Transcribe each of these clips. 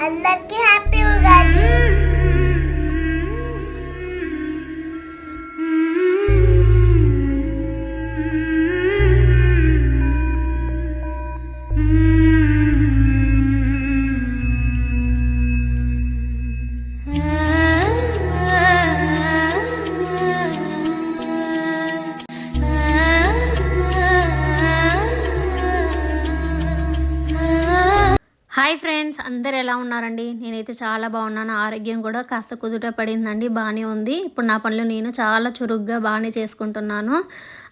అందరికీ హ్యాపీ ఉగాది. ఎలా ఉన్నారండి? నేనైతే చాలా బాగున్నాను. ఆరోగ్యం కూడా కాస్త కుదుట పడిందండి. బాగానే ఉంది. ఇప్పుడు నా పనులు నేను చాలా చురుగ్గా బాగానే చేసుకుంటున్నాను.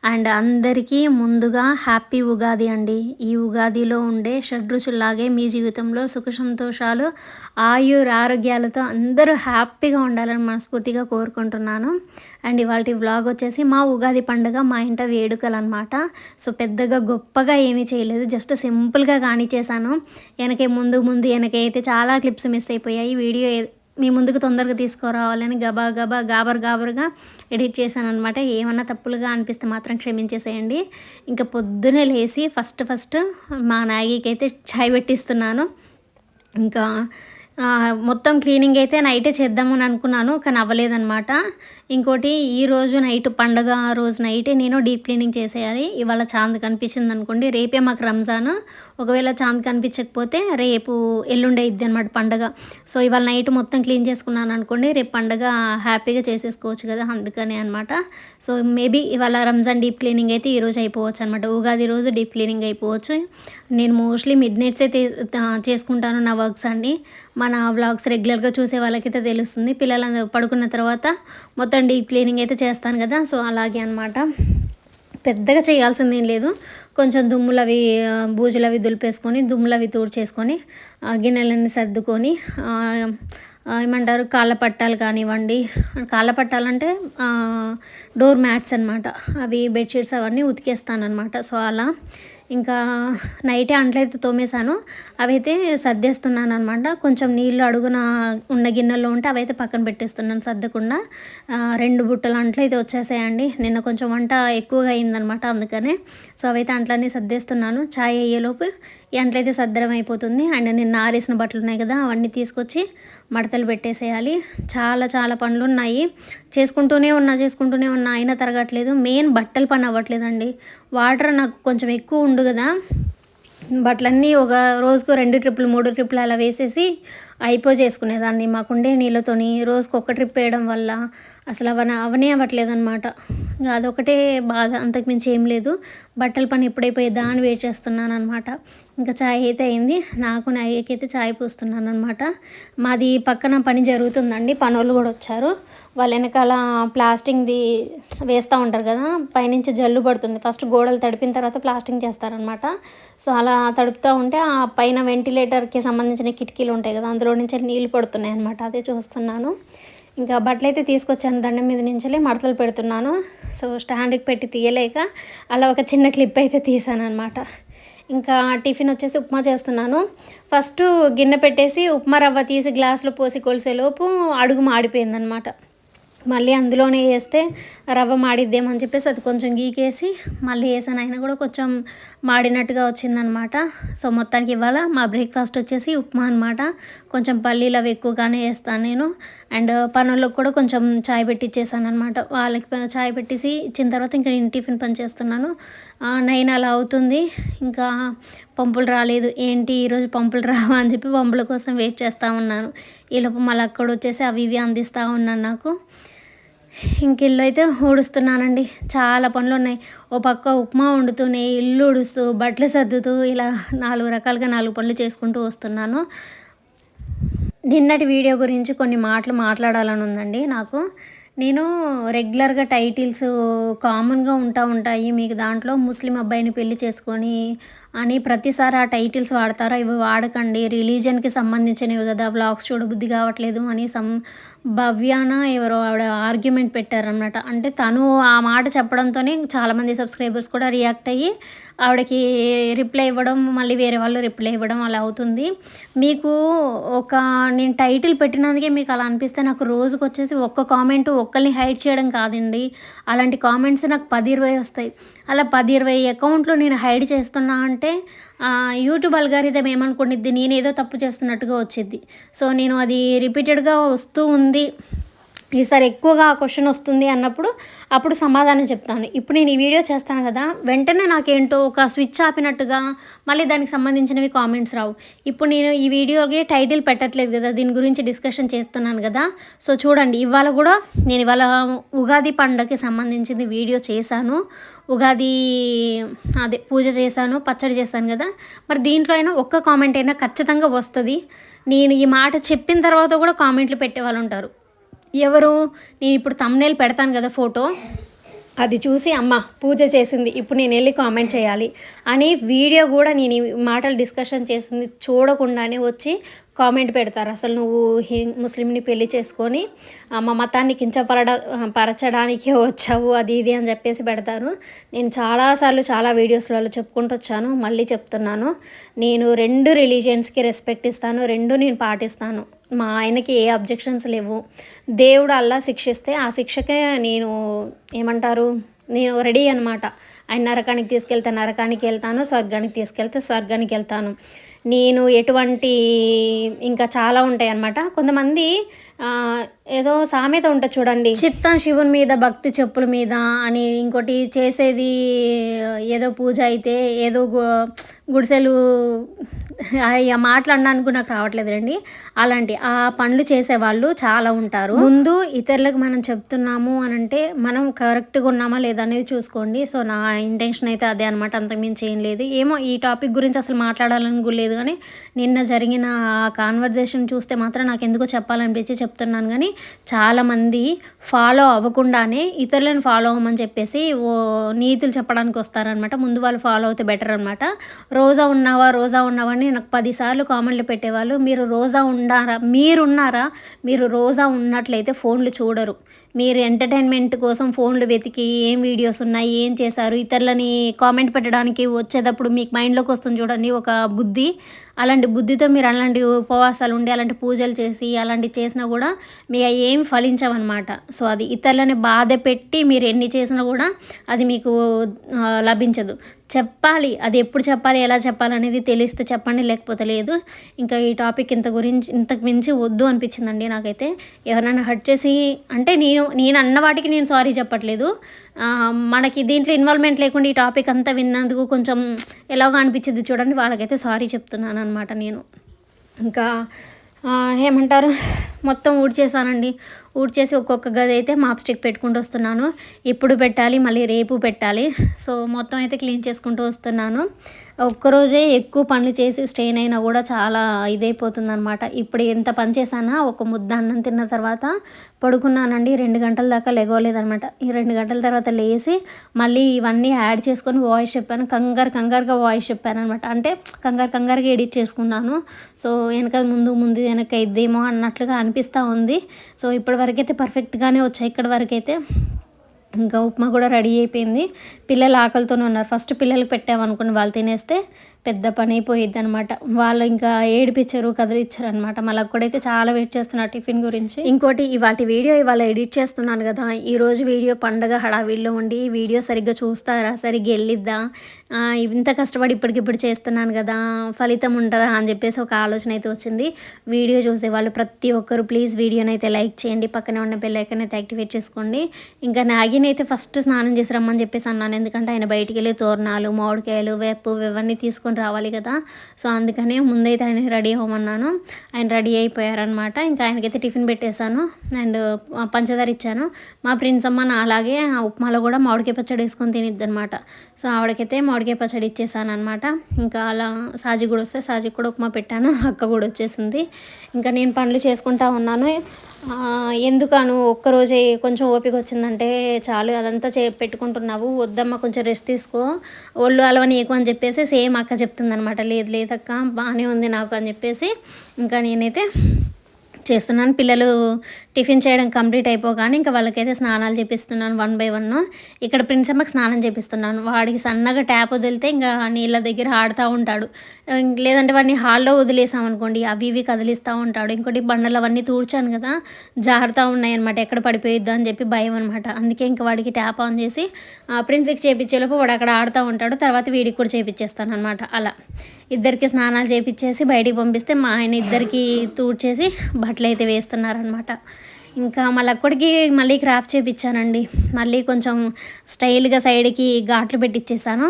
అండ్ అందరికీ ముందుగా హ్యాపీ ఉగాది అండి. ఈ ఉగాదిలో ఉండే షడ్రుచుల్లాగే మీ జీవితంలో సుఖ సంతోషాలు ఆయుర్ ఆరోగ్యాలతో అందరూ హ్యాపీగా ఉండాలని మనస్ఫూర్తిగా కోరుకుంటున్నాను. అండ్ ఇవాళ వ్లాగ్ వచ్చేసి మా ఉగాది పండుగ మా ఇంట వేడుకలు అనమాట సో పెద్దగా గొప్పగా ఏమీ చేయలేదు జస్ట్ సింపుల్గా కానిచేశాను వెనకే ముందు ముందు వెనకైతే చాలా క్లిప్స్ మిస్ అయిపోయాయి. వీడియో మీ ముందుకు తొందరగా తీసుకురావాలని గబా గబా గాబర్ గాబర్గా ఎడిట్ చేశాను అనమాట ఏమన్నా తప్పులుగా అనిపిస్తే మాత్రం క్షమించేసేయండి. ఇంకా పొద్దునే లేచి ఫస్ట్ ఫస్ట్ మా నాగికి అయితే చాయ్ పెట్టిస్తున్నాను. ఇంకా మొత్తం క్లీనింగ్ అయితే నైటే చేద్దామని అనుకున్నాను కానీ అవ్వలేదన్నమాట. ఇంకోటి ఈ రోజు నైట్ పండగ రోజు నైటే నేను డీప్ క్లీనింగ్ చేసేయాలి. ఇవాళ చాంద్ కనిపించింది అనుకోండి రేపే మాకు రంజాన్. ఒకవేళ చాంద్ కనిపించకపోతే రేపు ఎల్లుండే ఇద్ది అనమాట పండగ. సో ఇవాళ నైట్ మొత్తం క్లీన్ చేసుకున్నాను అనుకోండి రేపు పండగ హ్యాపీగా చేసేసుకోవచ్చు కదా అందుకనే అనమాట సో మేబీ ఇవాళ రంజాన్ డీప్ క్లీనింగ్ అయితే ఈరోజు అయిపోవచ్చు అనమాట ఉగాది రోజు డీప్ క్లీనింగ్ అయిపోవచ్చు. నేను మోస్ట్లీ మిడ్ నైట్స్ అయితే చేసుకుంటాను నా వర్క్స్ అన్ని. మన వ్లాగ్స్ రెగ్యులర్గా చూసే వాళ్ళకైతే తెలుస్తుంది. పిల్లలు పడుకున్న తర్వాత మొత్తం డీప్ క్లీనింగ్ అయితే చేస్తాను కదా సో అలాగే అనమాట పెద్దగా చేయాల్సింది ఏం లేదు. కొంచెం దుమ్ములవి బూజులవి దులిపేసుకొని దుమ్ములవి తూడ్చేసుకొని గిన్నెలన్నీ సర్దుకొని ఏమంటారు కాళ్ళ పట్టాలు కానివ్వండి. కాళ్ళ పట్టాలంటే డోర్ మ్యాట్స్ అనమాట అవి బెడ్షీట్స్ అవన్నీ ఉతికేస్తాను అనమాట సో అలా ఇంకా నైటే అంట్లయితే తోమేశాను. అవైతే సర్దేస్తున్నాను అనమాట కొంచెం నీళ్ళు అడుగున ఉన్న గిన్నెలో ఉంటే అవైతే పక్కన పెట్టేస్తున్నాను సర్దకుండా. రెండు బుట్టలు అంట్లు అయితే వచ్చేసాయండి. నిన్న కొంచెం వంట ఎక్కువగా అయిందనమాట అందుకనే. సో అవైతే అంట్లన్నీ సర్దేస్తున్నాను. ఛాయ్ అయ్యేలోపు ఈ అంట్లయితే సర్దడం అయిపోతుంది. అండ్ నిన్న ఆరేసిన బట్టలు ఉన్నాయి కదా అవన్నీ తీసుకొచ్చి మడతలు పెట్టేసేయాలి. చాలా చాలా పనులు ఉన్నాయి చేసుకుంటూనే ఉన్నా చేసుకుంటూనే ఉన్నా అయినా తరగట్లేదు. మెయిన్ బట్టల పని అవ్వట్లేదండి. వాటర్ నాకు కొంచెం ఎక్కువ ఉండు కదా. బట్టలన్నీ ఒక రోజుకు రెండు ట్రిప్పులు మూడు ట్రిప్పులు అలా వేసేసి అయిపో చేసుకునేదాన్ని మాకుండే నీళ్ళతోని రోజుకు ఒక ట్రిప్ వేయడం వల్ల అసలు అవన అవనే అవ్వట్లేదు అనమాట ఇంకా అదొకటే బాధ అంతకుమించి ఏం లేదు. బట్టల పని ఎప్పుడైపోయేదా అని వెయిట్ చేస్తున్నాను అనమాట ఇంకా చాయ్ అయితే అయింది. నాకు నా అయితే చాయ్ పోస్తున్నాను అనమాట మాది పక్కన పని జరుగుతుందండి. పనులు కూడా వచ్చారు. వాళ్ళ వెనకాల ప్లాస్టింగ్ది వేస్తూ ఉంటారు కదా పైనుంచి జల్లు పడుతుంది. ఫస్ట్ గోడలు తడిపిన తర్వాత ప్లాస్టింగ్ చేస్తారనమాట సో అలా తడుపుతూ ఉంటే ఆ పైన వెంటిలేటర్కి సంబంధించిన కిటికీలు ఉంటాయి కదా అందులో నుంచి నీళ్ళు పడుతున్నాయి అనమాట అదే చూస్తున్నాను. ఇంకా బట్టలు అయితే తీసుకొచ్చాను. దండం మీద నుంచి మడతలు పెడుతున్నాను. సో స్టాండ్కి పెట్టి తీయలేక అలా ఒక చిన్న క్లిప్ అయితే తీసాను అనమాట ఇంకా టిఫిన్ వచ్చేసి ఉప్మా చేస్తున్నాను. ఫస్ట్ గిన్నె పెట్టేసి ఉప్మా రవ్వ తీసి గ్లాసులో పోసి కొలిసేలోపు అడుగు మాడిపోయిందనమాట మళ్ళీ అందులోనే వేస్తే రవ్వ మాడిద్దేమని చెప్పేసి అది కొంచెం గీకేసి మళ్ళీ వేసాను. అయినా కూడా కొంచెం మాడినట్టుగా వచ్చిందనమాట. సో మొత్తానికి ఇవాళ మా బ్రేక్ఫాస్ట్ వచ్చేసి ఉప్మా అనమాట కొంచెం పల్లీలు అవి ఎక్కువగానే వేస్తాను నేను. అండ్ పనులకు కూడా కొంచెం చాయ్ పెట్టిచ్చేసాను అనమాట వాళ్ళకి చాయ్ పెట్టేసి ఇచ్చిన తర్వాత ఇంకా నేను టిఫిన్ పని చేస్తున్నాను. నైన్ అలా అవుతుంది. ఇంకా పంపులు రాలేదు. ఏంటి ఈరోజు పంపులు రావా అని చెప్పి పంపుల కోసం వెయిట్ చేస్తూ ఉన్నాను. ఈలోపు మళ్ళీ అక్కడ వచ్చేసి అవి ఇవి అందిస్తూ ఉన్నాను నాకు. ఇంక ఇల్లు అయితే ఊడుస్తున్నానండి. చాలా పనులు ఉన్నాయి ఓ పక్క ఉప్మా వండుతూనే ఇల్లు ఊడుస్తూ బట్టలు సర్దుతూ ఇలా నాలుగు రకాలుగా నాలుగు పనులు చేసుకుంటూ వస్తున్నాను. నిన్నటి వీడియో గురించి కొన్ని మాటలు మాట్లాడాలని ఉందండి నాకు. నేను రెగ్యులర్గా టైటిల్స్ కామన్గా ఉంటా ఉంటాయి. మీకు దాంట్లో ముస్లిం అబ్బాయిని పెళ్ళి చేసుకొని అని ప్రతిసారి ఆ టైటిల్స్ వాడతారా? ఇవి వాడకండి. రిలీజన్కి సంబంధించినవి కదా. వ్లాగ్స్ చూడబుద్ధి కావట్లేదు అని సం భవ్యాన ఎవరో ఆవిడ ఆర్గ్యుమెంట్ పెట్టారనమాట అంటే తను ఆ మాట చెప్పడంతోనే చాలామంది సబ్స్క్రైబర్స్ కూడా రియాక్ట్ అయ్యి ఆవిడకి రిప్లై ఇవ్వడం మళ్ళీ వేరే వాళ్ళు రిప్లై ఇవ్వడం అలా అవుతుంది. మీకు ఒక నేను టైటిల్ పెట్టినందుకే మీకు అలా అనిపిస్తే నాకు రోజుకు వచ్చేసి ఒక్క కామెంట్ ఒక్కరిని హైడ్ చేయడం కాదండి. అలాంటి కామెంట్స్ నాకు పది ఇరవై వస్తాయి. అలా పది ఇరవై అకౌంట్లు నేను హైడ్ చేస్తున్నా అంటే యూట్యూబ్ అల్గారిథం ఏమనుకునిద్ది? నేనేదో తప్పు చేస్తున్నట్టుగా వచ్చింది సో నేను అది రిపీటెడ్గా వస్తూ ఉంది. ఈసారి ఎక్కువగా క్వశ్చన్ వస్తుంది అన్నప్పుడు అప్పుడు సమాధానం చెప్తాను. ఇప్పుడు నేను ఈ వీడియో చేస్తాను కదా వెంటనే నాకేంటో ఒక స్విచ్ ఆపినట్టుగా మళ్ళీ దానికి సంబంధించినవి కామెంట్స్ రావు. ఇప్పుడు నేను ఈ వీడియోకి టైటిల్ పెట్టట్లేదు కదా దీని గురించి డిస్కషన్ చేస్తున్నాను కదా సో చూడండి ఇవాళ కూడా నేను ఇవాళ ఉగాది పండగకి సంబంధించింది వీడియో చేశాను. ఉగాది అదే పూజ చేశాను పచ్చడి చేశాను కదా మరి దీంట్లో అయినా ఒక్క కామెంట్ అయినా ఖచ్చితంగా వస్తుంది. నేను ఈ మాట చెప్పిన తర్వాత కూడా కామెంట్లు పెట్టే వాళ్ళు ఉంటారు. ఎవరు? నేను ఇప్పుడు తమ్నేల్ పెడతాను కదా ఫోటో అది చూసి అమ్మ పూజ చేసింది. ఇప్పుడు నేను వెళ్ళి కామెంట్ చేయాలి. అని వీడియో కూడా నేను ఈ మాటలు డిస్కషన్ చేసింది చూడకుండానే వచ్చి కామెంట్ పెడతారు. అసలు నువ్వు హిం ముస్లింని పెళ్ళి చేసుకొని మా మతాన్ని కించపరడ పరచడానికి వచ్చావు అది ఇది అని చెప్పేసి పెడతారు. నేను చాలాసార్లు చాలా వీడియోస్లలో చెప్పుకుంటూ వచ్చాను. మళ్ళీ చెప్తున్నాను. నేను రెండు రిలీజియన్స్కి రెస్పెక్ట్ ఇస్తాను. రెండు నేను పాటిస్తాను. మా ఆయనకి ఏ అబ్జెక్షన్స్ లేవు. దేవుడు అల్లా శిక్షిస్తే ఆ శిక్షకే నేను ఏమంటారు నేను రెడీ అనమాట ఆయన నరకానికి తీసుకెళ్తే నరకానికి వెళ్తాను స్వర్గానికి తీసుకెళ్తే స్వర్గానికి వెళ్తాను. నేను ఎటువంటి ఇంకా చాలా ఉంటాయి అన్నమాట కొంతమంది ఏదో సామెత ఉంటుంది చూడండి. చిత్తం శివుని మీద భక్తి చెప్పుల మీద అని ఇంకోటి చేసేది ఏదో పూజ అయితే ఏదో గు- గుడిసెలు మాట్లాడడానికి నాకు రావట్లేదు రండి. అలాంటి ఆ పనులు చేసేవాళ్ళు చాలా ఉంటారు. ముందు ఇతరులకు మనం చెప్తున్నాము అని అంటే మనం కరెక్ట్గా ఉన్నామా లేదా అనేది చూసుకోండి. సో నా ఇంటెన్షన్ అయితే అదే అనమాట అంతకుమించి ఏం లేదు. ఏమో ఈ టాపిక్ గురించి అసలు మాట్లాడాలని కూడా లేదు కానీ నిన్న జరిగిన ఆ కాన్వర్జేషన్ చూస్తే మాత్రం నాకు ఎందుకో చెప్పాలనిపించి చెప్తున్నాను కానీ చాలామంది ఫాలో అవ్వకుండానే ఇతరులను ఫాలో అవ్వమని చెప్పేసి ఓ నీతులు చెప్పడానికి వస్తారనమాట ముందు వాళ్ళు ఫాలో అవుతే బెటర్ అనమాట రోజా ఉన్నావా? రోజా ఉన్నావా అని నాకు పదిసార్లు కామెంట్లు పెట్టేవాళ్ళు. మీరు రోజా ఉండారా? మీరున్నారా? మీరు రోజా ఉన్నట్లయితే ఫోన్లు చూడరు. మీరు ఎంటర్టైన్మెంట్ కోసం ఫోన్లు వెతికి ఏం వీడియోస్ ఉన్నాయి ఏం చేశారు ఇతరులని కామెంట్ పెట్టడానికి వచ్చేటప్పుడు మీకు మైండ్లోకి వస్తుంది చూడండి ఒక బుద్ధి. అలాంటి బుద్ధితో మీరు అలాంటి ఉపవాసాలు ఉండి అలాంటి పూజలు చేసి అలాంటివి చేసినా కూడా మీ అవి ఏం ఫలించవన్నమాట. సో అది ఇతరులని బాధ పెట్టి మీరు ఎన్ని చేసినా కూడా అది మీకు లభించదు. చెప్పాలి అది ఎప్పుడు చెప్పాలి ఎలా చెప్పాలి అనేది తెలిస్తే చెప్పండి లేకపోతే లేదు. ఇంకా ఈ టాపిక్ ఇంత గురించి ఇంతకు మించి వద్దు అనిపించిందండి నాకైతే. ఎవరైనా హర్ట్ చేసి అంటే నేను నేను అన్న వాటికి నేను సారీ చెప్పట్లేదు. మనకి దీంట్లో ఇన్వాల్వ్మెంట్ లేకుండా ఈ టాపిక్ అంతా విన్నందుకు కొంచెం ఎలాగో అనిపించింది చూడండి వాళ్ళకైతే సారీ చెప్తున్నాను అనమాట నేను. ఇంకా ఏమంటారు? మొత్తం ఊడ్చేసానండి ఊడ్చేసి ఒక్కొక్క గది అయితే మాప్ స్టిక్ పెట్టుకుంటూ వస్తున్నాను. ఇప్పుడు పెట్టాలి మళ్ళీ రేపు పెట్టాలి. సో మొత్తం అయితే క్లీన్ చేసుకుంటూ వస్తున్నాను. ఒక్కరోజే ఎక్కువ పనులు చేసి స్ట్రెయిన్ అయినా కూడా చాలా ఇదైపోతుంది అనమాట ఇప్పుడు ఎంత పని చేశానా? ఒక ముద్ద అన్నం తిన్న తర్వాత పడుకున్నానండి. రెండు గంటల దాకా లెగవలేదనమాట ఈ రెండు గంటల తర్వాత లేచి మళ్ళీ ఇవన్నీ యాడ్ చేసుకొని వాయిస్ చెప్పాను. కంగారు కంగారుగా వాయిస్ చెప్పాను అనమాట అంటే కంగారు కంగారుగా ఎడిట్ చేసుకున్నాను. సో వెనక ముందు ముందు వెనక ఇద్దేమో అన్నట్లుగా అనిపిస్తూ ఉంది. సో ఇప్పటివరకైతే పర్ఫెక్ట్గానే వచ్చాయి. ఇక్కడ వరకైతే ఇంకా ఉప్మా కూడా రెడీ అయిపోయింది. పిల్లలు ఆకలితోనే ఉన్నారు. ఫస్ట్ పిల్లలకి పెట్టామనుకుని వాళ్ళు తినేస్తే పెద్ద పని అయిపోయిద్ది అనమాట వాళ్ళు ఇంకా ఏడిపించారు కదిలిచ్చారు అనమాట మళ్ళీ అయితే చాలా వెయిట్ చేస్తున్నారు టిఫిన్ గురించి. ఇంకోటి ఇవాటి వీడియో ఇవాళ ఎడిట్ చేస్తున్నాను కదా. ఈరోజు వీడియో పండగ హడావిడిలో ఉండి వీడియో సరిగ్గా చూస్తారా? సరిగ్గా వెళ్ళిద్దా? ఇంత కష్టపడి ఇప్పటికిప్పుడు చేస్తున్నాను కదా ఫలితం ఉంటుందా అని చెప్పేసి ఒక ఆలోచన అయితే వచ్చింది. వీడియో చూసే వాళ్ళు ప్రతి ఒక్కరు ప్లీజ్ వీడియోని అయితే లైక్ చేయండి పక్కనే ఉన్న బెల్లైకన్ అయితే యాక్టివేట్ చేసుకోండి. ఇంకా నాగిని అయితే ఫస్ట్ స్నానం చేసి రమ్మని చెప్పేసి అన్నాను. ఎందుకంటే ఆయన బయటికి వెళ్ళి తోరణాలు మామిడికాయలు వేపు ఇవన్నీ తీసుకొని రావాలి కదా. సో అందుకనే ముందైతే ఆయన రెడీ అవ్వమన్నాను. ఆయన రెడీ అయిపోయారనమాట ఇంకా ఆయనకైతే టిఫిన్ పెట్టేశాను. అండ్ పంచదార ఇచ్చాను. మా ప్రిన్స్ అమ్మ నా అలాగే ఆ ఉప్మాలో కూడా మామిడికాయ పచ్చడి వేసుకొని తినిద్ది అనమాట సో ఆవిడకైతే మామిడికాయ పచ్చడి ఇచ్చేసాను అనమాట ఇంకా అలా సాజి కూడా వస్తే సాజి కూడా ఉప్మా పెట్టాను అక్క కూడా వచ్చేసింది. ఇంకా నేను పనులు చేసుకుంటా ఉన్నాను. ఎందుకను ఒక్కరోజే కొంచెం ఓపిక వచ్చిందంటే చాలు అదంతా చే పెట్టుకుంటున్నావు వద్దమ్మ కొంచెం రెస్ట్ తీసుకో. ఒళ్ళు అలవని ఎక్కువ అని చెప్పేసి సేమ్ అక్క చెప్తుందనమాట లేదు లేదక్క బాగానే ఉంది నాకు అని చెప్పేసి. ఇంకా నేనైతే చేస్తున్నాను. పిల్లలు టిఫిన్ చేయడం కంప్లీట్ అయిపోగానే ఇంకా వాళ్ళకైతే స్నానాలు చేపిస్తున్నాను వన్ బై వన్. ఇక్కడ ప్రిన్సమ్మకి స్నానం చేపిస్తున్నాను. వాడికి సన్నగా ట్యాప్ వదిలితే ఇంకా నీళ్ళ దగ్గర ఆడుతూ ఉంటాడు. లేదంటే వాడిని హాల్లో వదిలేసాం అనుకోండి అవి ఇవి కదిలిస్తూ ఉంటాడు. ఇంకోటి బండలు అవన్నీ తూడ్చాను కదా జారుతూ ఉన్నాయి అనమాట ఎక్కడ పడిపోయిద్దా అని చెప్పి భయం అనమాట అందుకే ఇంకా వాడికి ట్యాప్ ఆన్ చేసి ఆ, ప్రిన్స్కి చేపించేలోపు వాడు అక్కడ ఆడుతూ ఉంటాడు. తర్వాత వీడికి కూడా చేపించేస్తాను అనమాట అలా. ఇద్దరికి స్నానాలు చేపించేసి బయటికి పంపిస్తే మా ఆయన ఇద్దరికి తూడ్చేసి బట్టలు అయితే వేస్తున్నారనమాట ఇంకా మళ్ళీ అక్కడికి మళ్ళీ క్రాఫ్ట్ చేపించానండి. మళ్ళీ కొంచెం స్టైల్గా సైడ్కి ఘాట్లు పెట్టించేసాను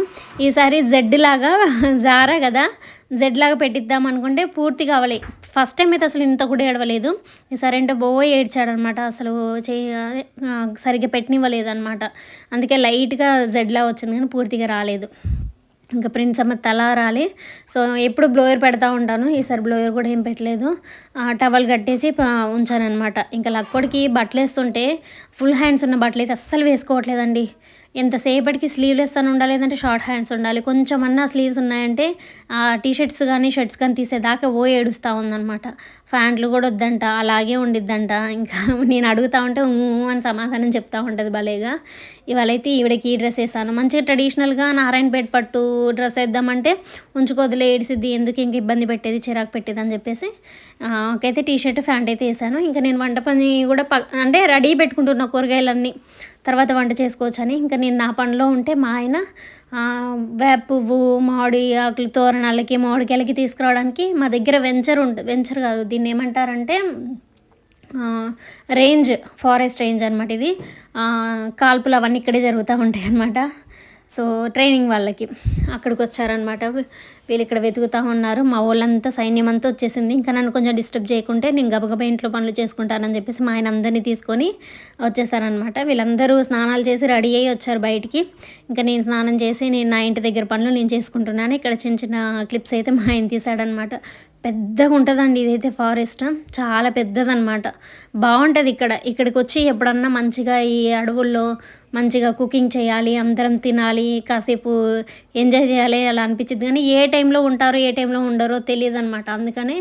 ఈసారి జెడ్ లాగా జారా కదా జెడ్ లాగా పెట్టిద్దాం అనుకుంటే పూర్తి కావాలి. ఫస్ట్ టైం అయితే అసలు ఇంత కూడా ఏడవలేదు. ఈసారి ఏంటో బో ఏడ్చాడనమాట అసలు చే సరిగ్గా పెట్టనివ్వలేదు అనమాట అందుకే లైట్గా జెడ్లా వచ్చింది కానీ పూర్తిగా రాలేదు. ఇంకా ప్రింట్స్ అమ్మ తల రాలి. సో ఎప్పుడు బ్లోయర్ పెడతా ఉంటాను. ఈసారి బ్లోయర్ కూడా ఏం పెట్టలేదు. టవల్ కట్టేసి ఉంచాను అనమాట ఇంకా లక్కోడికి బట్టలు వేస్తుంటే ఫుల్ హ్యాండ్స్ ఉన్న బట్టలు అయితే అస్సలు వేసుకోవట్లేదండి. ఎంతసేపటికి స్లీవ్లెస్ అని ఉండాలి లేదంటే షార్ట్ హ్యాండ్స్ ఉండాలి. కొంచెం అన్నా స్లీవ్స్ ఉన్నాయంటే టీ షర్ట్స్ కానీ షర్ట్స్ కానీ తీసేదాకా ఓ ఏడుస్తూ ఉందన్నమాట. ప్యాంట్లు కూడా వద్దంట అలాగే ఉండిద్దంట. ఇంకా నేను అడుగుతా ఉంటే అని సమాధానం చెప్తా ఉంటుంది భలేగా. ఇవాళైతే ఈవిడకి ఈ డ్రెస్ వేసాను. మంచిగా ట్రెడిషనల్గా నారాయణపేట పట్టు డ్రెస్ వేద్దామంటే ఉంచుకోదులే ఏడిసిద్ది ఎందుకు ఇంక ఇబ్బంది పెట్టేది చిరాకు పెట్టేది అని చెప్పేసి ఒకైతే టీ షర్ట్ ఫ్యాంట్ అయితే వేసాను. ఇంకా నేను వంట పని కూడా ప అంటే రెడీ పెట్టుకుంటున్నా కూరగాయలన్నీ. తర్వాత వంట చేసుకోవచ్చని. ఇంకా నేను నా పనిలో ఉంటే మా ఆయన వేప పువ్వు మామిడి ఆకులు తోరణాలకి మామిడికాయలకి తీసుకురావడానికి మా దగ్గర వెంచర్ ఉంటుంది వెంచర్ కాదు దీన్ని ఏమంటారంటే రేంజ్ ఫారెస్ట్ రేంజ్ అనమాట ఇది. కాల్పులు అవన్నీ ఇక్కడే జరుగుతూ ఉంటాయి అన్నమాట సో ట్రైనింగ్ వాళ్ళకి అక్కడికి వచ్చారనమాట వీళ్ళు ఇక్కడ వెతుకుతూ ఉన్నారు. మా వాళ్ళంతా సైన్యం అంతా వచ్చేసింది. ఇంకా నన్ను కొంచెం డిస్టర్బ్ చేయకుంటే నేను గబగబా ఇంట్లో పనులు చేసుకుంటానని చెప్పేసి మా ఆయన అందరినీ తీసుకొని వచ్చేసారనమాట వీళ్ళందరూ స్నానాలు చేసి రెడీ అయ్యి వచ్చారు బయటికి. ఇంకా నేను స్నానం చేసి నేను నా ఇంటి దగ్గర పనులు నేను చేసుకుంటున్నాను. ఇక్కడ చిన్న చిన్న క్లిప్స్ అయితే మా ఆయన తీసాడనమాట పెద్దగా ఉంటుందండి ఇదైతే ఫారెస్ట్. చాలా పెద్దదనమాట బాగుంటుంది ఇక్కడ. ఇక్కడికి వచ్చి ఎప్పుడన్నా మంచిగా ఈ అడవుల్లో మంచిగా కుకింగ్ చేయాలి అందరం తినాలి కాసేపు ఎంజాయ్ చేయాలి అలా అనిపించింది కానీ ఏ టైంలో ఉంటారో ఏ టైంలో ఉండరో తెలియదు అనమాట అందుకని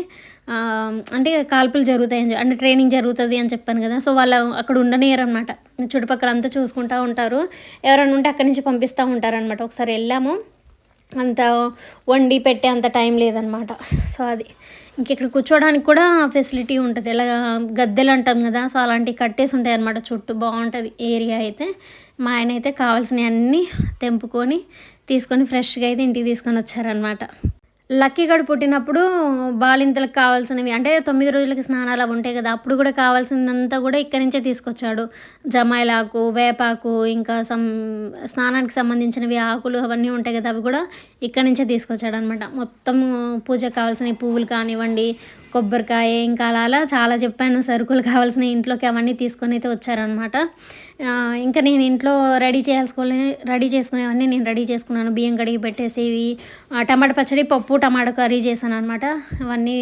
అంటే కాల్పులు జరుగుతాయి అని అంటే ట్రైనింగ్ జరుగుతుంది అని చెప్పాను కదా. సో వాళ్ళు అక్కడ ఉండనియరు అనమాట చుట్టుపక్కల అంతా చూసుకుంటూ ఉంటారు. ఎవరైనా ఉంటే అక్కడి నుంచి పంపిస్తూ ఉంటారనమాట ఒకసారి వెళ్ళాము. అంత వండి పెట్టే అంత టైం లేదనమాట సో అది ఇంక ఇక్కడ కూర్చోడానికి కూడా ఫెసిలిటీ ఉంటుంది. ఇలా గద్దెలు అంటాం కదా సో అలాంటివి కట్టేసి ఉంటాయి అనమాట చుట్టూ. బాగుంటుంది ఏరియా అయితే. మా ఆయన అయితే కావాల్సినవి అన్నీ తెంపుకొని తీసుకొని ఫ్రెష్గా అయితే ఇంటికి తీసుకొని వచ్చారనమాట లక్కీగడు పుట్టినప్పుడు బాలింతలకు కావాల్సినవి అంటే తొమ్మిది రోజులకి స్నానాలు అవి ఉంటాయి కదా అప్పుడు కూడా కావాల్సిందంతా కూడా ఇక్కడి నుంచే తీసుకొచ్చాడు. జమాయిలాకు వేపాకు ఇంకా సం స్నానానికి సంబంధించినవి ఆకులు అవన్నీ ఉంటాయి కదా అవి కూడా ఇక్కడి నుంచే తీసుకొచ్చాడు అనమాట మొత్తం పూజకు కావాల్సిన పువ్వులు కానివ్వండి కొబ్బరికాయ ఇంకా అలా అలా చాలా చెప్పాను సరుకులు కావాల్సిన ఇంట్లోకి అవన్నీ తీసుకొని అయితే వచ్చారనమాట ఇంకా నేను ఇంట్లో రెడీ చేసుకోలే రెడీ చేసుకునేవన్నీ నేను రెడీ చేసుకున్నాను. బియ్యం కడిగి పెట్టేసేవి టమాటా పచ్చడి పప్పు టమాటా కర్రీ చేశాను అనమాట అవన్నీ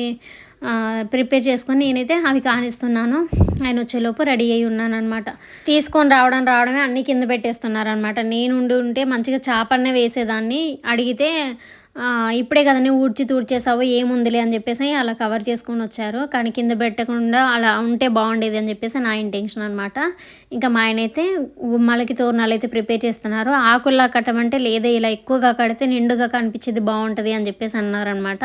ప్రిపేర్ చేసుకొని నేనైతే అవి కానిస్తున్నాను. ఆయన వచ్చేలోపు రెడీ అయి ఉన్నాను అనమాట తీసుకొని రావడం రావడమే అన్నీ కింద పెట్టేస్తున్నారనమాట నేను ఉండి ఉంటే మంచిగా చేపన్నే వేసేదాన్ని. అడిగితే ఇప్పుడే కదా ఊడ్చి తూడ్చేసావు ఏముందిలే అని చెప్పేసి అలా కవర్ చేసుకొని వచ్చారు. కానీ కింద పెట్టకుండా అలా ఉంటే బాగుండేది అని చెప్పేసి నా ఇంటెన్షన్ అనమాట ఇంకా మా ఆయన అయితే గుమ్మాలకి తోరణాలు అయితే ప్రిపేర్ చేస్తున్నారు. ఆకుల్లా కట్టమంటే లేదే ఇలా ఎక్కువగా కడితే నిండుగా కనిపించేది బాగుంటుంది అని చెప్పేసి అన్నారనమాట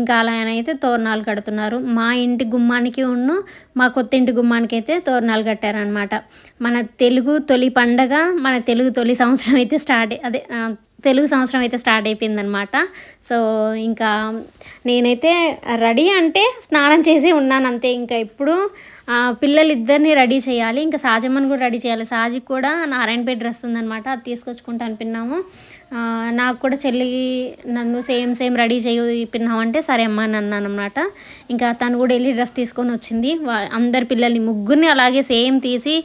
ఇంకా అలా ఆయన అయితే తోరణాలు కడుతున్నారు. మా ఇంటి గుమ్మానికి ఉన్ను మా కొత్త ఇంటి గుమ్మానికి అయితే తోరణాలు కట్టారనమాట మన తెలుగు తొలి పండగ మన తెలుగు తొలి సంవత్సరం అయితే స్టార్ట్ అదే తెలుగు సంవత్సరం అయితే స్టార్ట్ అయిపోయిందనమాట సో ఇంకా నేనైతే రెడీ అంటే స్నానం చేసి ఉన్నాను అంతే. ఇంకా ఇప్పుడు పిల్లలిద్దరిని రెడీ చేయాలి. ఇంకా సాజమ్మని కూడా రెడీ చేయాలి. సాజికి కూడా నారాయణపేట డ్రెస్ ఉందనమాట అది తీసుకొచ్చుకుంటా అనిపిన్నాము నాకు కూడా చెల్లి నన్ను సేమ్ సేమ్ రెడీ చేయిపిన్నావు అంటే సరే అమ్మ అని అన్నాను అనమాట ఇంకా తను కూడా వెళ్ళి డ్రెస్ తీసుకొని వచ్చింది. అందరి పిల్లల్ని ముగ్గురిని అలాగే సేమ్ తీసి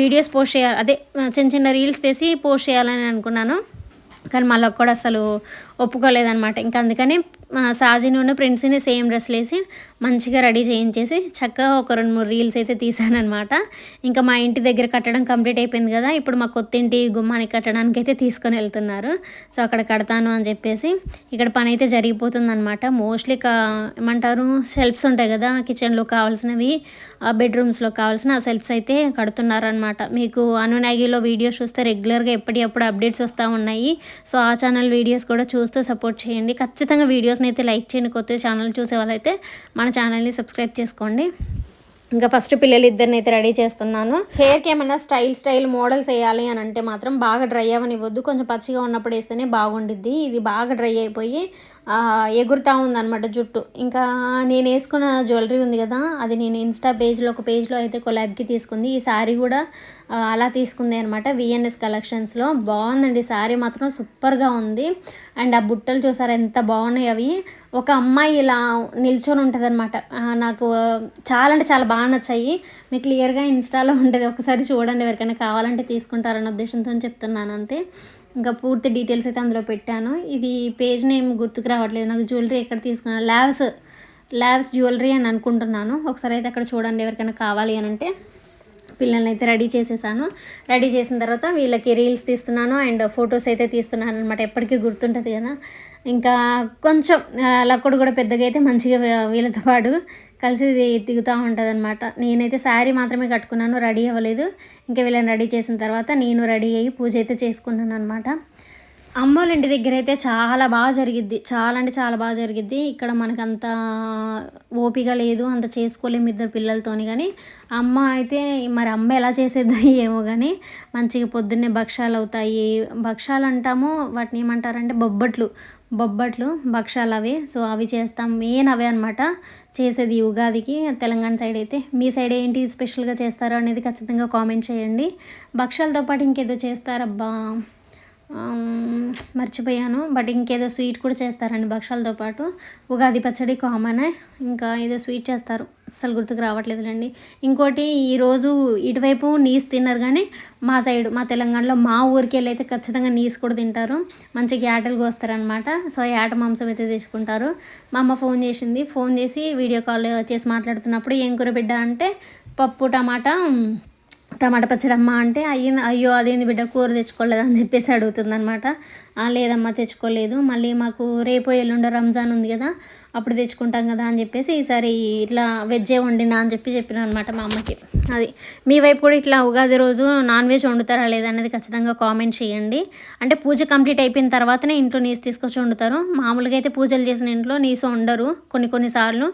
వీడియోస్ పోస్ట్ చేయాలి. అదే చిన్న చిన్న రీల్స్ తీసి పోస్ట్ చేయాలని అనుకున్నాను. కానీ మళ్ళీ కూడా అసలు ఒప్పుకోలేదనమాట ఇంకా అందుకని ఉన్న ప్రిన్స్ని సేమ్ డ్రెస్లు వేసి మంచిగా రెడీ చేయించేసి చక్కగా ఒక రెండు మూడు రీల్స్ అయితే తీసానమాట అనమాట ఇంకా మా ఇంటి దగ్గర కట్టడం కంప్లీట్ అయిపోయింది కదా ఇప్పుడు మా కొత్త ఇంటి గుమ్మానికి కట్టడానికి అయితే తీసుకొని వెళ్తున్నారు. సో అక్కడ కడతాను అని చెప్పేసి ఇక్కడ పని అయితే జరిగిపోతుందనమాట మోస్ట్లీ కా ఏమంటారు షెల్ఫ్స్ ఉంటాయి కదా కిచెన్లో కావాల్సినవి బెడ్రూమ్స్లో కావాల్సిన ఆ సెల్ఫ్స్ అయితే కడుతున్నారనమాట మీకు అనునాగిలో వీడియోస్ చూస్తే రెగ్యులర్గా ఎప్పటికప్పుడు అప్డేట్స్ వస్తూ ఉన్నాయి. సో ఆ ఛానల్ వీడియోస్ కూడా చూస్తూ సపోర్ట్ చేయండి. ఖచ్చితంగా వీడియోస్ని అయితే లైక్ చేయండి. కొత్త ఛానల్ చూసే వాళ్ళైతే మన ఛానల్ని సబ్స్క్రైబ్ చేసుకోండి. ఇంకా ఫస్ట్ పిల్లలు ఇద్దరిని అయితే రెడీ చేస్తున్నాను. హెయిర్కి ఏమైనా స్టైల్ స్టైల్ మోడల్స్ వేయాలి అని అంటే మాత్రం బాగా డ్రై అవ్వనివ్వద్దు. కొంచెం పచ్చిగా ఉన్నప్పుడు వేస్తేనే బాగుండిద్ది. ఇది బాగా డ్రై అయిపోయి ఎగురుతూ ఉందన్నమాట జుట్టు. ఇంకా నేను వేసుకున్న జ్యువెలరీ ఉంది కదా అది నేను ఇన్స్టా పేజ్లో ఒక పేజ్లో అయితే కొలాబ్కి తీసుకుంది. ఈ శారీ కూడా అలా తీసుకుంది అనమాట విఎన్ఎస్ కలెక్షన్స్లో. బాగుందండి. శారీ మాత్రం సూపర్గా ఉంది. అండ్ ఆ బుట్టలు చూసారు ఎంత బాగున్నాయి అవి. ఒక అమ్మాయి ఇలా నిల్చొని ఉంటుంది అనమాట నాకు చాలా అంటే చాలా బాగా నచ్చాయి. మీకు క్లియర్గా ఇన్స్టాలో ఉంటుంది. ఒకసారి చూడండి ఎవరికైనా కావాలంటే తీసుకుంటారన్న ఉద్దేశంతో చెప్తున్నాను అంతే. ఇంకా పూర్తి డీటెయిల్స్ అయితే అందులో పెట్టాను. ఇది పేజ్ నేమ్ గుర్తుకు రావట్లేదు. నాకు జ్యువెలరీ ఎక్కడ తీసుకున్నాను ల్యాబ్స్ ల్యాబ్స్ జ్యువెలరీ అని అనుకుంటున్నాను. ఒకసారి అయితే అక్కడ చూడండి ఎవరికైనా కావాలి అని అంటే. పిల్లల్ని అయితే రెడీ చేసేసాను. రెడీ చేసిన తర్వాత వీళ్ళకి రీల్స్ తీస్తున్నాను. అండ్ ఫొటోస్ అయితే తీస్తున్నాను అనమాట ఎప్పటికీ గుర్తుంటుంది కదా. ఇంకా కొంచెం లక్కుడు కూడా పెద్దగా అయితే మంచిగా వీళ్ళతో పాటు కలిసి దిగుతూ ఉంటుంది అనమాట నేనైతే శారీ మాత్రమే కట్టుకున్నాను రెడీ అవ్వలేదు. ఇంకా వీళ్ళని రెడీ చేసిన తర్వాత నేను రెడీ అయ్యి పూజ అయితే చేసుకున్నాను అనమాట అమ్మోళ్ళ ఇంటి దగ్గర అయితే చాలా బాగా జరిగిద్ది. చాలా అంటే చాలా బాగా జరిగిద్ది. ఇక్కడ మనకు అంత ఓపిక లేదు. అంత చేసుకోలేము ఇద్దరు పిల్లలతోని కానీ అమ్మ అయితే మరి అమ్మ ఎలా చేసేద్దో ఏమో కానీ మంచిగా పొద్దున్నే భక్షాలు అవుతాయి. భక్షాలు అంటాము వాటిని ఏమంటారంటే బొబ్బట్లు. బొబ్బట్లు భక్షాలు అవి. సో అవి చేస్తాం. మెయిన్ అవే అనమాట చేసేది ఉగాదికి. తెలంగాణ సైడ్ అయితే. మీ సైడ్ ఏంటి స్పెషల్గా చేస్తారో అనేది ఖచ్చితంగా కామెంట్ చేయండి. భక్షాలతో పాటు ఇంకేదో చేస్తారబ్బా. మర్చిపోయాను. బట్ ఇంకేదో స్వీట్ కూడా చేస్తారండి భక్షాలతో పాటు. ఉగాది పచ్చడి కామన్ ఇంకా ఏదో స్వీట్ చేస్తారు. అస్సలు గుర్తుకు రావట్లేదులేండి. ఇంకోటి ఈరోజు ఇటువైపు నీస్ తిన్నారు కానీ మా సైడ్ మా తెలంగాణలో మా ఊరికి వెళ్ళి అయితే ఖచ్చితంగా నీస్ కూడా తింటారు. మంచిగా యాటలు కోస్తారనమాట సో యాట మాంసం అయితే తెచ్చుకుంటారు. మా అమ్మ ఫోన్ చేసింది. ఫోన్ చేసి వీడియో కాల్ చేసి మాట్లాడుతున్నప్పుడు ఏం కూర బిడ్డ అంటే పప్పు టమాటా టమాటా పచ్చడి అమ్మ అంటే అయ్యింది అయ్యో అదేంది బిడ్డ కూర తెచ్చుకోలేదు అని చెప్పేసి అడుగుతుంది అనమాట లేదమ్మా తెచ్చుకోలేదు. మళ్ళీ మాకు రేపు ఎల్లుండో రంజాన్ ఉంది కదా అప్పుడు తెచ్చుకుంటాం కదా అని చెప్పేసి ఈసారి ఇట్లా వెజ్జే వండినా అని చెప్పి చెప్పిన అనమాట మా అమ్మకి. అది మీ వైపు కూడా ఇట్లా ఉగాది రోజు నాన్ వెజ్ వండుతారా లేదా అనేది ఖచ్చితంగా కామెంట్ చేయండి. అంటే పూజ కంప్లీట్ అయిపోయిన తర్వాతనే ఇంట్లో నీసు తీసుకొచ్చి వండుతారు. మామూలుగా అయితే పూజలు చేసిన ఇంట్లో నీసు వండరు కొన్ని కొన్నిసార్లు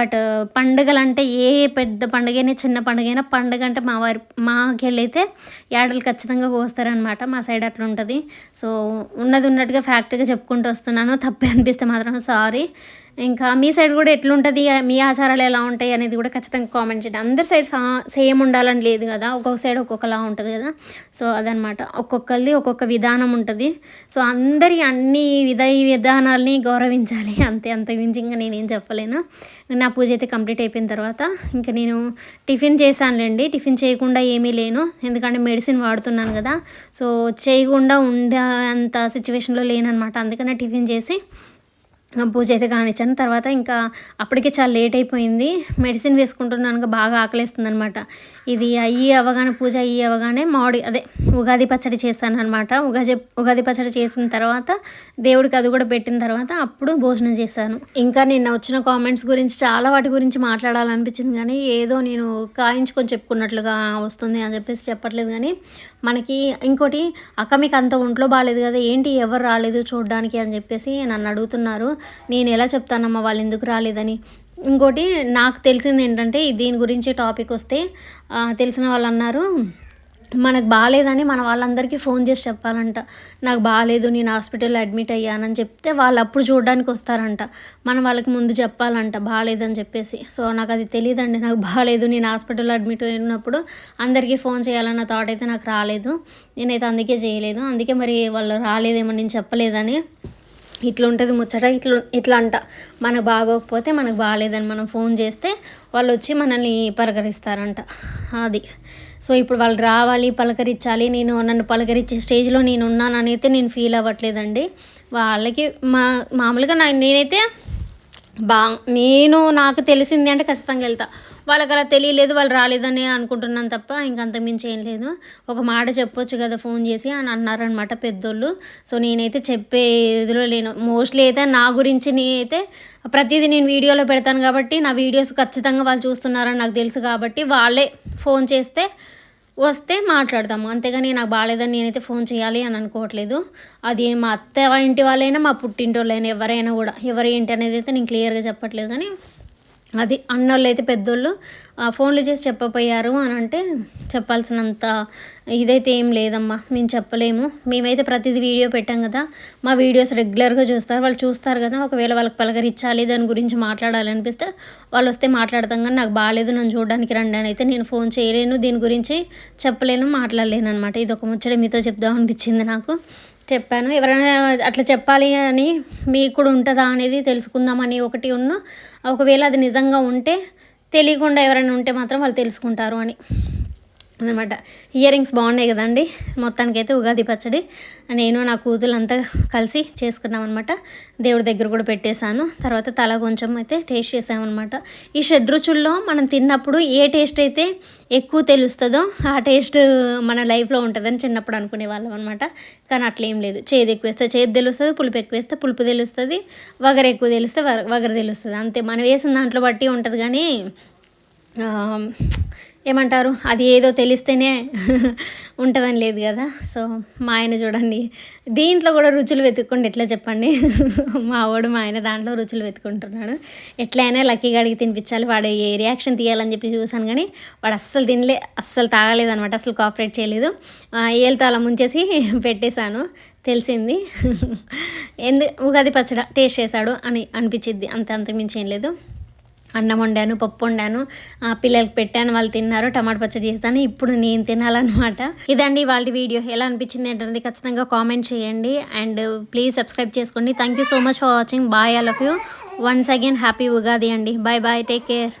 బట్ పండుగలు అంటే ఏ పెద్ద పండుగైనా చిన్న పండుగైనా పండుగ అంటే మా వారి మాకెళ్ళైతే యాడలు ఖచ్చితంగా కోస్తారనమాట మా సైడ్ అట్లా ఉంటుంది. సో ఉన్నది ఉన్నట్టుగా ఫ్యాక్ట్గా చెప్పుకుంటూ వస్తున్నాను. తప్పే అనిపిస్తే మాత్రం సారీ. ఇంకా మీ సైడ్ కూడా ఎట్లుంటుంది? మీ ఆచారాలు ఎలా ఉంటాయి అనేది కూడా ఖచ్చితంగా కామెంట్ చేయండి. అందరి సైడ్ సా సేమ్ ఉండాలని లేదు కదా. ఒక్కొక్క సైడ్ ఒక్కొక్కలా ఉంటుంది కదా. సో అదనమాట ఒక్కొక్కరిది ఒక్కొక్క విధానం ఉంటుంది. సో అందరి అన్ని విధ విధానాల్ని గౌరవించాలి. అంతే అంత మించి ఇంకా నేనేం చెప్పలేను. నా పూజ అయితే కంప్లీట్ అయిపోయిన తర్వాత ఇంకా నేను టిఫిన్ చేశానులేండి. టిఫిన్ చేయకుండా ఏమీ లేను. ఎందుకంటే మెడిసిన్ వాడుతున్నాను కదా. సో చేయకుండా ఉండే అంత సిచ్యువేషన్లో లేననమాట అందుకనే టిఫిన్ చేసి పూజ అయితే కానిచ్చాను. తర్వాత ఇంకా అప్పటికే చాలా లేట్ అయిపోయింది. మెడిసిన్ వేసుకుంటున్నాను. బాగా ఆకలేస్తుంది అనమాట ఇది అయ్యి అవగానే పూజ అయ్యి అవగానే మామిడి అదే ఉగాది పచ్చడి చేశాను అనమాట ఉగాది ఉగాది పచ్చడి చేసిన తర్వాత దేవుడికి అది కూడా పెట్టిన తర్వాత అప్పుడు భోజనం చేశాను. ఇంకా నిన్న వచ్చిన కామెంట్స్ గురించి చాలా వాటి గురించి మాట్లాడాలనిపించింది. కానీ ఏదో నేను కాయించుకొని చెప్పుకున్నట్లుగా వస్తుంది అని చెప్పేసి చెప్పట్లేదు. కానీ మనకి ఇంకోటి అక్క మీకు అంత ఒంట్లో బాగాలేదు కదా ఏంటి ఎవరు రాలేదు చూడడానికి? అని చెప్పేసి నన్ను అడుగుతున్నారు. నేను ఎలా చెప్తానమ్మా వాళ్ళు ఎందుకు రాలేదని? ఇంకోటి నాకు తెలిసింది ఏంటంటే దీని గురించి టాపిక్ వస్తే తెలిసిన వాళ్ళు అన్నారు మనకు బాగాలేదని మన వాళ్ళందరికీ ఫోన్ చేసి చెప్పాలంట. నాకు బాగాలేదు నేను హాస్పిటల్లో అడ్మిట్ అయ్యానని చెప్తే వాళ్ళు అప్పుడు చూడడానికి వస్తారంట. మనం వాళ్ళకి ముందు చెప్పాలంట బాగాలేదని చెప్పేసి. సో నాకు అది తెలియదండి నాకు బాగాలేదు నేను హాస్పిటల్లో అడ్మిట్ అయినప్పుడు అందరికీ ఫోన్ చేయాలన్న థాట్ అయితే నాకు రాలేదు. నేనైతే అందుకే చేయలేదు. అందుకే మరి వాళ్ళు రాలేదేమో నేను చెప్పలేదని. ఇట్లా ఉంటుంది ముచ్చట ఇట్లా ఇట్లా అంట మనకు బాగోకపోతే మనకు బాగాలేదని మనం ఫోన్ చేస్తే వాళ్ళు వచ్చి మనల్ని పలకరిస్తారంట అది. సో ఇప్పుడు వాళ్ళు రావాలి పలకరించాలి నేను నన్ను పలకరించే స్టేజ్లో నేను ఉన్నానని అయితే నేను ఫీల్ అవ్వట్లేదండి. వాళ్ళకి మా మామూలుగా నా నేనైతే బా నేను నాకు తెలిసింది అంటే ఖచ్చితంగా వెళ్తా. వాళ్ళకి అలా తెలియలేదు వాళ్ళు రాలేదని అనుకుంటున్నాను తప్ప ఇంకంత మించి ఏం లేదు. ఒక మాట చెప్పొచ్చు కదా ఫోన్ చేసి అని అన్నారనమాట పెద్దోళ్ళు. సో నేనైతే చెప్పే ఇదిలో లేను. మోస్ట్లీ అయితే నా గురించి నేనైతే ప్రతిదీ నేను వీడియోలో పెడతాను కాబట్టి నా వీడియోస్ ఖచ్చితంగా వాళ్ళు చూస్తున్నారని నాకు తెలుసు కాబట్టి వాళ్ళే ఫోన్ చేస్తే వస్తే మాట్లాడతాము. అంతేగాని నాకు బాగాలేదని నేనైతే ఫోన్ చేయాలి అని అనుకోవట్లేదు. అది మా అత్త ఇంటి వాళ్ళైనా మా పుట్టింటి వాళ్ళైనా ఎవరైనా కూడా ఎవరు ఏంటి అనేది అయితే నేను క్లియర్గా చెప్పట్లేదు. కానీ అది అన్నోళ్ళు అయితే పెద్దోళ్ళు ఆ, ఫోన్లు చేసి చెప్పపోయారు అని అంటే చెప్పాల్సినంత ఇదైతే ఏం లేదమ్మా మేము చెప్పలేము. మేమైతే ప్రతిదీ వీడియో పెట్టాం కదా మా వీడియోస్ రెగ్యులర్గా చూస్తారు. వాళ్ళు చూస్తారు కదా ఒకవేళ వాళ్ళకి పలకరించాలి దాని గురించి మాట్లాడాలి అనిపిస్తే వాళ్ళు వస్తే మాట్లాడతాం కానీ నాకు బాగాలేదు నన్ను చూడడానికి రండి అని అయితే నేను ఫోన్ చేయలేను దీని గురించి చెప్పలేను మాట్లాడలేను అనమాట ఇది ఒక ముచ్చట మీతో చెప్దాం అనిపించింది నాకు. చెప్పాను. ఎవరైనా అట్లా చెప్పాలి అని మీకు కూడా ఉంటుందా అనేది తెలుసుకుందామని ఒకటి ఉన్న ఒకవేళ అది నిజంగా ఉంటే తెలియకుండా ఎవరైనా ఉంటే మాత్రం వాళ్ళు తెలుసుకుంటారు అని. అనమాట ఇయర్ రింగ్స్ బాగున్నాయి కదండి. మొత్తానికైతే ఉగాది పచ్చడి. నేను నా కూతులంతా కలిసి చేసుకున్నాం అనమాట దేవుడి దగ్గర కూడా పెట్టేశాను. తర్వాత తల కొంచెం అయితే టేస్ట్ చేసామన్నమాట. ఈ షడ్ రుచుల్లో మనం తిన్నప్పుడు ఏ టేస్ట్ అయితే ఎక్కువ తెలుస్తుందో ఆ టేస్ట్ మన లైఫ్లో ఉంటుందని చిన్నప్పుడు అనుకునే వాళ్ళం అనమాట కానీ అట్లా ఏం లేదు. చేదు ఎక్కువ వేస్తే చేదు తెలుస్తుంది పులుపు ఎక్కువ వేస్తే పులుపు తెలుస్తుంది వగర ఎక్కువ తెలిస్తే వగ- తెలుస్తుంది. అంతే. మనం వేసిన దాంట్లో బట్టి ఉంటుంది కానీ ఏమంటారు? అది ఏదో తెలిస్తేనే ఉంటుందని లేదు కదా? సో మా ఆయన చూడండి. దీంట్లో కూడా రుచులు వెతుక్కోండి ఎట్లా చెప్పండి? మా వాడు మా ఆయన దాంట్లో రుచులు వెతుకుంటున్నాడు ఎట్లయినా లక్కీ గాడికి తినిపించాలి. వాడు ఏ రియాక్షన్ తీయాలని చెప్పి చూశాను కానీ వాడు అస్సలు తినలే అస్సలు తాగలేదు అనమాట అసలు కోఆపరేట్ చేయలేదు ఏళ్ళతో అలా ముంచేసి పెట్టేశాను. తెలిసింది. ఎందు ఉగాది పచ్చడి టేస్ట్ చేశాడు అని అనిపించింది అంత అంతకుమించి ఏం లేదు. అన్నం వండాను పప్పు వండాను ఆ, పిల్లలకి పెట్టాను వాళ్ళు తిన్నారు టమాటా పచ్చడి చేస్తాను ఇప్పుడు నేను తినాలన్నమాట. ఇదండి వాళ్ళ వీడియో. ఎలా అనిపించింది ఏంటంటే ఖచ్చితంగా కామెంట్ చేయండి. అండ్ ప్లీజ్ సబ్స్క్రైబ్ చేసుకోండి. Thank you so much for watching bye all of you once again happy Ugadi అండి. Bye bye take care